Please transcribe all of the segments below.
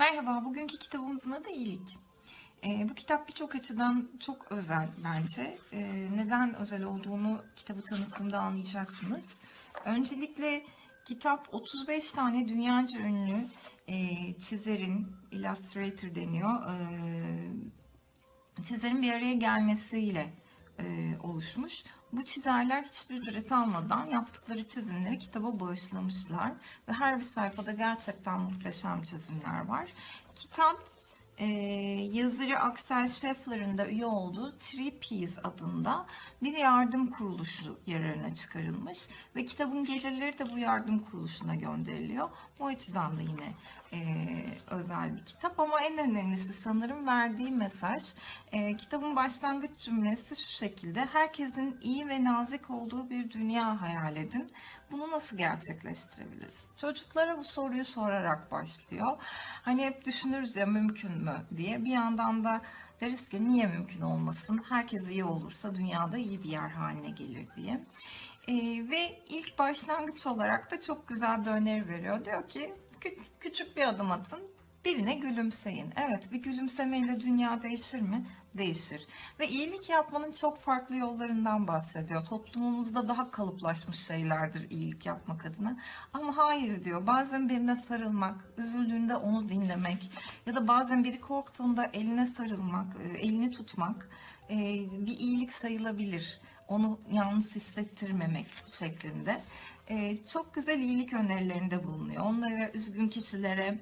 Merhaba, bugünkü kitabımızın adı İyilik. Ee, bu kitap birçok açıdan çok özel bence. Ee, neden özel olduğunu kitabı tanıttığımda anlayacaksınız. Öncelikle kitap 35 tane dünyaca ünlü e, çizerin, illustrator deniyor, e, çizerin bir araya gelmesiyle e, oluşmuş. Bu çizerler hiçbir ücret almadan yaptıkları çizimleri kitaba bağışlamışlar ve her bir sayfada gerçekten muhteşem çizimler var. Kitap e, yazarı Axel Scheffler'ın da üye olduğu Three Peas adında bir yardım kuruluşu yararına çıkarılmış ve kitabın gelirleri de bu yardım kuruluşuna gönderiliyor. Bu açıdan da yine e, özel bir kitap ama en önemlisi sanırım verdiği mesaj. E, kitabın başlangıç cümlesi şu şekilde. Herkesin iyi ve nazik olduğu bir dünya hayal edin. Bunu nasıl gerçekleştirebiliriz? Çocuklara bu soruyu sorarak başlıyor. Hani hep düşünürüz ya mümkün mü diye. Bir yandan da deriz ki niye mümkün olmasın? Herkes iyi olursa dünyada iyi bir yer haline gelir diye. Ee, ve ilk başlangıç olarak da çok güzel bir öneri veriyor. Diyor ki "Kü- küçük bir adım atın, birine gülümseyin. Evet bir gülümsemeyle dünya değişir mi? Değişir. Ve iyilik yapmanın çok farklı yollarından bahsediyor. Toplumumuzda daha kalıplaşmış şeylerdir iyilik yapmak adına. Ama hayır diyor. Bazen birine sarılmak, üzüldüğünde onu dinlemek ya da bazen biri korktuğunda eline sarılmak, e, elini tutmak e, bir iyilik sayılabilir. Onu yalnız hissettirmemek şeklinde. E, Çok güzel iyilik önerilerinde bulunuyor. Onlara üzgün kişilere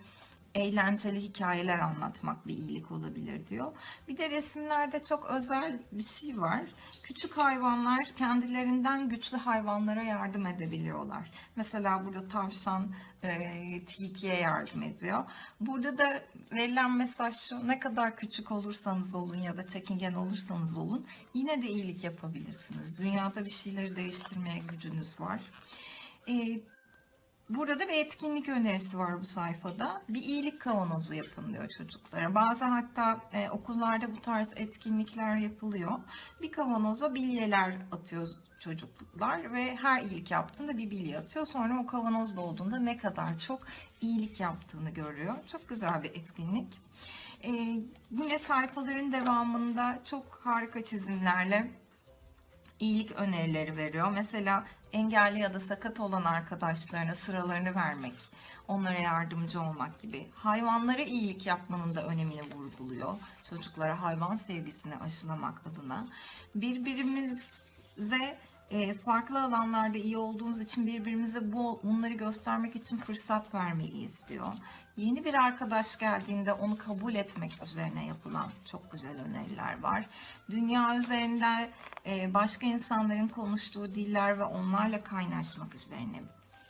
eğlenceli hikayeler anlatmak bir iyilik olabilir diyor. Bir de resimlerde çok özel bir şey var. Küçük hayvanlar kendilerinden güçlü hayvanlara yardım edebiliyorlar. Mesela burada tavşan e, tilkiye yardım ediyor. Burada da verilen mesaj şu ne kadar küçük olursanız olun ya da çekingen olursanız olun yine de iyilik yapabilirsiniz. Dünyada bir şeyleri değiştirmeye gücünüz var. E, Burada da bir etkinlik önerisi var bu sayfada. Bir iyilik kavanozu yapın diyor çocuklara. Bazen hatta e, okullarda bu tarz etkinlikler yapılıyor. Bir kavanoza bilyeler atıyor çocuklar ve her iyilik yaptığında bir bilye atıyor. Sonra o kavanoz dolduğunda ne kadar çok iyilik yaptığını görüyor. Çok güzel bir etkinlik. E, yine sayfaların devamında çok harika çizimlerle iyilik önerileri veriyor. Mesela engelli ya da sakat olan arkadaşlarına sıralarını vermek, onlara yardımcı olmak gibi. Hayvanlara iyilik yapmanın da önemini vurguluyor. Çocuklara hayvan sevgisini aşılamak adına. Birbirimize e, farklı alanlarda iyi olduğumuz için birbirimize bu bunları göstermek için fırsat vermeliyiz diyor. Yeni bir arkadaş geldiğinde onu kabul etmek üzerine yapılan çok güzel öneriler var. Dünya üzerinde e, başka insanların konuştuğu diller ve onlarla kaynaşmak üzerine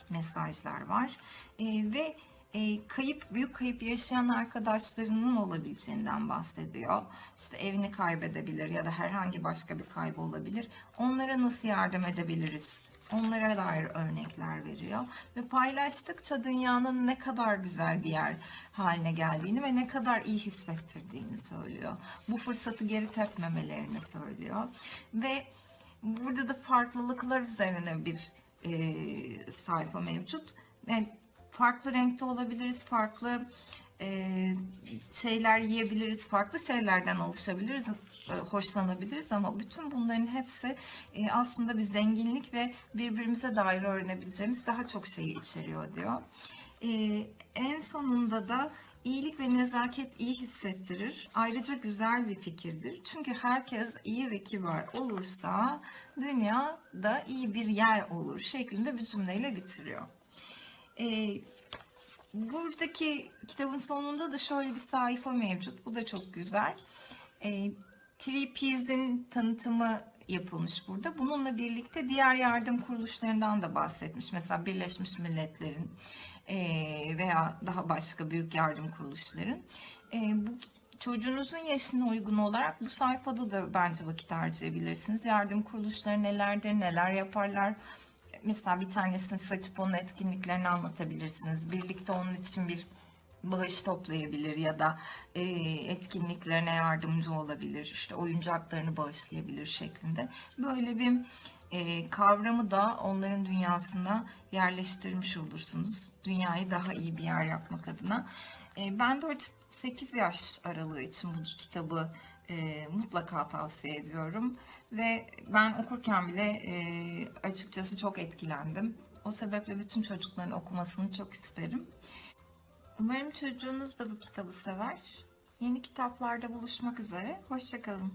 mesajlar var. E, ve e, kayıp, büyük kayıp yaşayan arkadaşlarının olabileceğinden bahsediyor. İşte evini kaybedebilir ya da herhangi başka bir kaybı olabilir. Onlara nasıl yardım edebiliriz? Onlara dair örnekler veriyor. Ve paylaştıkça dünyanın ne kadar güzel bir yer haline geldiğini ve ne kadar iyi hissettirdiğini söylüyor. Bu fırsatı geri tepmemelerini söylüyor. Ve burada da farklılıklar üzerine bir e, sayfa mevcut. Yani farklı renkte olabiliriz, farklı e, şeyler yiyebiliriz, farklı şeylerden oluşabiliriz, e, hoşlanabiliriz ama bütün bunların hepsi e, aslında bir zenginlik ve birbirimize dair öğrenebileceğimiz daha çok şeyi içeriyor diyor. E, en sonunda da iyilik ve nezaket iyi hissettirir. Ayrıca güzel bir fikirdir. Çünkü herkes iyi ve kibar olursa dünya da iyi bir yer olur şeklinde bir cümleyle bitiriyor. Ee, buradaki kitabın sonunda da şöyle bir sayfa mevcut. Bu da çok güzel. Ee, Three Peas'in tanıtımı yapılmış burada. Bununla birlikte diğer yardım kuruluşlarından da bahsetmiş. Mesela Birleşmiş Milletler'in eee, veya daha başka büyük yardım kuruluşların. Eee, bu çocuğunuzun yaşına uygun olarak bu sayfada da bence vakit harcayabilirsiniz. Yardım kuruluşları nelerdir, neler yaparlar. Mesela bir tanesini saçıp onun etkinliklerini anlatabilirsiniz. Birlikte onun için bir bağış toplayabilir ya da e, etkinliklerine yardımcı olabilir. İşte oyuncaklarını bağışlayabilir şeklinde. Böyle bir e, kavramı da onların dünyasına yerleştirmiş olursunuz. Dünyayı daha iyi bir yer yapmak adına. E, ben 4-8 yaş aralığı için bu kitabı e, mutlaka tavsiye ediyorum. Ve ben okurken bile e, açıkçası çok etkilendim. O sebeple bütün çocukların okumasını çok isterim. Umarım çocuğunuz da bu kitabı sever. Yeni kitaplarda buluşmak üzere. Hoşçakalın.